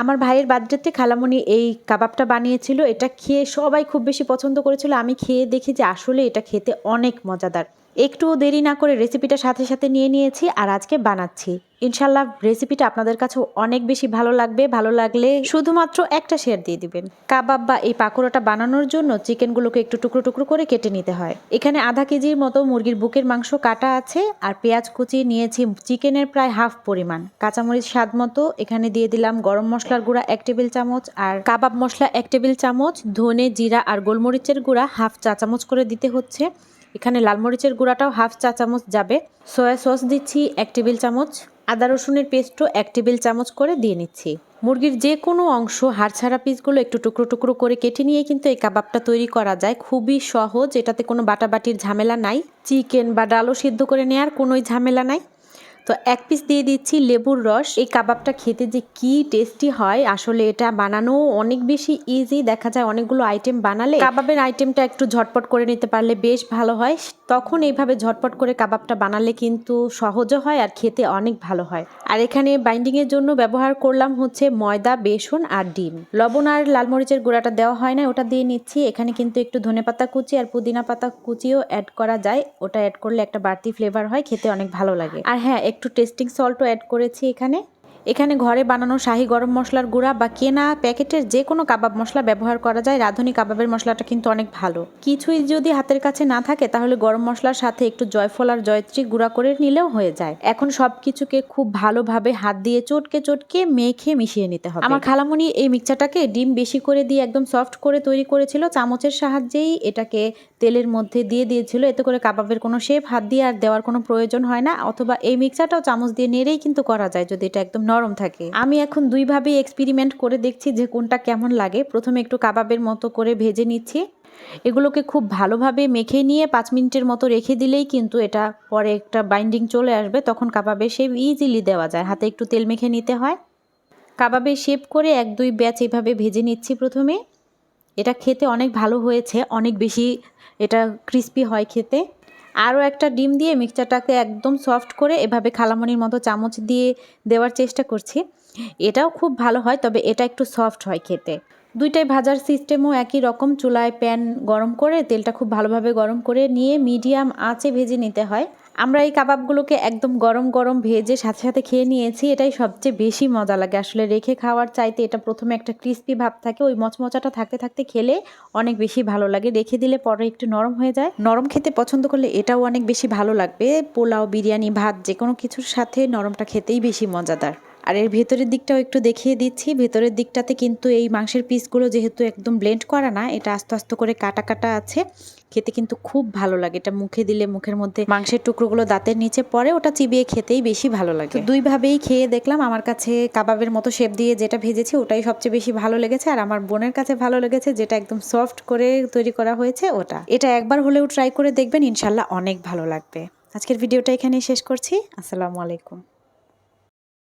আমার ভাইয়ের বার্থডেতে খালামণি এই কাবাবটা বানিয়েছিল, এটা খেয়ে সবাই খুব বেশি পছন্দ করেছিল। আমি খেয়ে দেখি যে আসলে এটা খেতে অনেক মজাদার। একটু দেরি না করে রেসিপিটা সাথে সাথে নিয়ে নিয়েছি আর আজকে বানাচ্ছি। ইনশাল্লাহ রেসিপিটা আপনাদের কাছে অনেক বেশি ভালো লাগবে, ভালো লাগলে শুধুমাত্র একটা শেয়ার দিয়ে দিবেন। কাবাব বা এই পাকোড়াটা বানানোর জন্য চিকেনগুলোকে একটু টুকরো টুকরো করে কেটে নিতে হয়। এখানে আধা কেজির মতো মুরগির বুকের মাংস কাটা আছে আর পেঁয়াজ কুচি নিয়েছি চিকেনের প্রায় হাফ পরিমাণ। কাঁচামরিচ স্বাদ মতো এখানে দিয়ে দিলাম গরম মশলার গুঁড়া এক টেবিল চামচ আর কাবাব মশলা এক টেবিল চামচ, ধনে, জিরা আর গোলমরিচের গুঁড়া হাফ চা চামচ করে দিতে হচ্ছে। এখানে লাল মরিচের গুঁড়াটাও হাফ চা চামচ যাবে। সয়া সস দিচ্ছি এক টেবিল চামচ। আদা রসুনের পেস্টও এক টেবিল চামচ করে দিয়ে নিচ্ছি। মুরগির যে কোনো অংশ হাড় ছাড়া পিসগুলো একটু টুকরো টুকরো করে কেটে নিয়ে কিন্তু এই কাবাবটা তৈরি করা যায়। খুবই সহজ, এটাতে কোনো বাটাবাটির ঝামেলা নাই। চিকেন বা ডালও সিদ্ধ করে নেওয়ার কোনোই ঝামেলা নাই। তো এক পিস দিয়ে দিচ্ছি লেবুর রস। এই কাবাবটা খেতে যে কি টেস্টি হয়, আসলে এটা বানানো অনেক বেশি ইজি দেখা যায় অনেকগুলো আইটেম বানালে কাবাবের আইটেমটা একটু ঝটপট করে নিতে পারলে বেশ ভালো হয়। তখন এইভাবে ঝটপট করে কাবাবটা বানালে কিন্তু সহজও হয় আর খেতে অনেক ভালো হয়। আর এখানে বাইন্ডিংয়ের জন্য ব্যবহার করলাম হচ্ছে ময়দা, বেসন আর ডিম। লবণ আর লাল মরিচের গুঁড়াটা দেওয়া হয় না, ওটা দিয়ে নিচ্ছি। এখানে কিন্তু একটু ধনে পাতা কুচি আর পুদিনা পাতা কুচিও অ্যাড করা যায়। ওটা অ্যাড করলে একটা বাড়তি ফ্লেভার হয়, খেতে অনেক ভালো লাগে। আর হ্যাঁ একটু টেস্টিং সল্টও অ্যাড করেছি এখানে। এখানে ঘরে বানানো শাহি গরম মশলার গুঁড়া বা কেনা প্যাকেটের যে কোনো কাবাব মশলা ব্যবহার করা যায়। রাঁধুনি কাবাবের মশলাটা কিন্তু অনেক ভালো। কিছুই যদি হাতের কাছে না থাকে, তাহলে গরম মশলার সাথে একটু জয়ফল আর জয়ত্রী গুঁড়া করে নিলেও হয়ে যায়। এখন সব কিছুকে খুব ভালোভাবে হাত দিয়ে চটকে চটকে মেখে মিশিয়ে নিতে হবে। আমার খালামণি এই মিক্সচারটাকে ডিম বেশি করে দিয়ে একদম সফট করে তৈরি করেছিল। চামচের সাহায্যেই এটাকে তেলের মধ্যে দিয়ে দিয়েছিল। এতে করে কাবাবের কোনো শেপ হাত দিয়ে আর দেওয়ার কোনো প্রয়োজন হয় না। অথবা এই মিক্সচারটাও চামচ দিয়ে নেড়েই কিন্তু করা যায়, যদি এটা একদম নরম থাকে। আমি এখন দুইভাবেই এক্সপেরিমেন্ট করে দেখছি যে কোনটা কেমন লাগে। প্রথমে একটু কাবাবের মতো করে ভেজে নিচ্ছি। এগুলোকে খুব ভালোভাবে মেখে নিয়ে পাঁচ মিনিটের মতো রেখে দিলেই কিন্তু এটা পরে একটা বাইন্ডিং চলে আসবে। তখন কাবাবে শেপ ইজিলি দেওয়া যায়। হাতে একটু তেল মেখে নিতে হয়। কাবাবে শেপ করে এক, দুই ব্যাচ এভাবে ভেজে নিচ্ছি প্রথমে। এটা খেতে অনেক ভালো হয়েছে। অনেক বেশি এটা ক্রিস্পি হয় খেতে। আরও একটা ডিম দিয়ে মিক্সচারটাকে একদম সফট করে এভাবে খালামনির মতো চামচ দিয়ে দেওয়ার চেষ্টা করছি। এটাও খুব ভালো হয়, তবে এটা একটু সফট হয় খেতে। দুইটাই ভাজার সিস্টেমও একই রকম, চুলায় প্যান গরম করে তেলটা খুব ভালোভাবে গরম করে নিয়ে মিডিয়াম আঁচে ভেজে নিতে হয়। আমরা এই কাবাবগুলোকে একদম গরম গরম ভেজে সাথে সাথে খেয়ে নিয়েছি, এটাই সবচেয়ে বেশি মজা লাগে। আসলে রেখে খাওয়ার চাইতে এটা প্রথমে একটা ক্রিস্পি ভাব থাকে, ওই মচমচাটা থাকতে থাকতে খেলে অনেক বেশি ভালো লাগে। রেখে দিলে পরে একটু নরম হয়ে যায়। নরম খেতে পছন্দ করলে এটাও অনেক বেশি ভালো লাগবে। পোলাও, বিরিয়ানি, ভাত যে কোনো কিছুর সাথে নরমটা খেতেই বেশি মজাদার। আর এর ভেতরের দিকটাও একটু দেখিয়ে দিচ্ছি। ভেতরের দিকটাতে কিন্তু এই মাংসের পিসগুলো যেহেতু একদম ব্লেন্ড করা না, এটা আস্তে আস্তে করে কাটা কাটা আছে। খেতে কিন্তু খুব ভালো লাগে। এটা মুখে দিলে মুখের মধ্যে মাংসের টুকরোগুলো দাঁতের নিচে পড়ে, ওটা চিবিয়ে খেতেই বেশি ভালো লাগে। দুইভাবেই খেয়ে দেখলাম। আমার কাছে কাবাবের মতো শেপ দিয়ে যেটা ভেজেছি, ওটাই সবচেয়ে বেশি ভালো লেগেছে। আর আমার বোনের কাছে ভালো লেগেছে, যেটা একদম সফট করে তৈরি করা হয়েছে, ওটা। এটা একবার হলেও ট্রাই করে দেখবেন ইনশাল্লাহ অনেক ভালো লাগবে। আজকের ভিডিওটা এখানেই শেষ করছি। আসসালামু আলাইকুম।